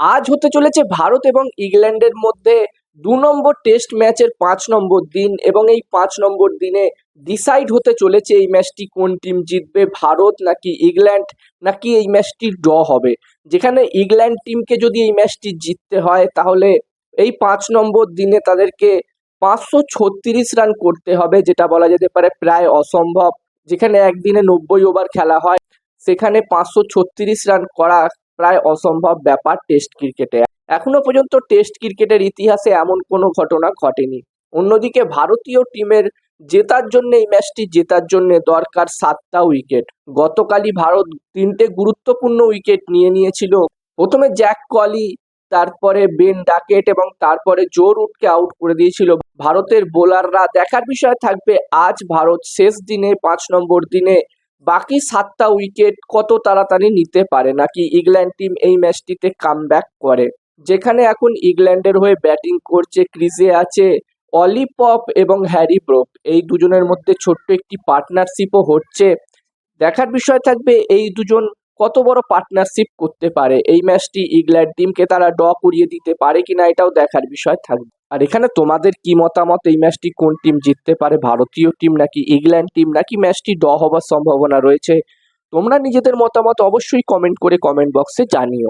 আজ হতে চলেছে ভারত এবং ইংল্যান্ডের মধ্যে দু নম্বর টেস্ট ম্যাচের পাঁচ নম্বর দিন এবং এই পাঁচ নম্বর দিনে ডিসাইড হতে চলেছে এই ম্যাচটি কোন টিম জিতবে, ভারত নাকি ইংল্যান্ড নাকি এই ম্যাচটি ড্র হবে। যেখানে ইংল্যান্ড টিমকে যদি এই ম্যাচটি জিততে হয়, তাহলে এই পাঁচ নম্বর দিনে তাদেরকে পাঁচশো ছত্রিশ রান করতে হবে, যেটা বলা যেতে পারে প্রায় অসম্ভব। যেখানে একদিনে নব্বই ওভার খেলা হয়, সেখানে পাঁচশো ছত্রিশ রান করা প্রায় অসম্ভব ব্যাপার টেস্ট ক্রিকেটে। এখনও পর্যন্ত টেস্ট ক্রিকেটের ইতিহাসে এমন কোনো ঘটনা ঘটেনি। অন্যদিকে ভারতীয় টিমের জেতার জন্য এই ম্যাচটি জেতার জন্য দরকার সাতটা উইকেট। গতকালই ভারত তিনটে গুরুত্বপূর্ণ উইকেট নিয়ে নিয়েছিল। প্রথমে জ্যাক কলি, তারপরে বেন ডাকেট এবং তারপরে জো রুটকে আউট করে দিয়েছিল। ভারতের বোলাররা দেখার বিষয় থাকবে, আজ ভারত শেষ দিনে পাঁচ নম্বর দিনে বাকি সাতটা উইকেট কত তাড়াতাড়ি নিতে পারে? নাকি ইংল্যান্ড টিম এই ম্যাচটিতে কাম করে? যেখানে এখন ইংল্যান্ডের হয়ে ব্যাটিং করছে ক্রিজে আছে অলি পপ এবং হ্যারি ব্রোপ এই দুজনের মধ্যে ছোট্ট একটি পার্টনারশিপও হচ্ছে। দেখার বিষয় থাকবে এই দুজন কত বড় পার্টনারশিপ করতে পারে? এই ম্যাচটি ইংল্যান্ড টিমকে তারা ড করিয়ে দিতে পারে কিনা এটাও দেখার বিষয় থাকবে। আর এখানে তোমাদের কি মতামত? এই ম্যাচটি কোন টিম জিততে পারে? ভারতীয় টিম নাকি ইংল্যান্ড টিম নাকি ম্যাচটি ড হবার সম্ভাবনা রয়েছে? তোমরা নিজেদের মতামত অবশ্যই কমেন্ট করে কমেন্ট বক্সে জানিও।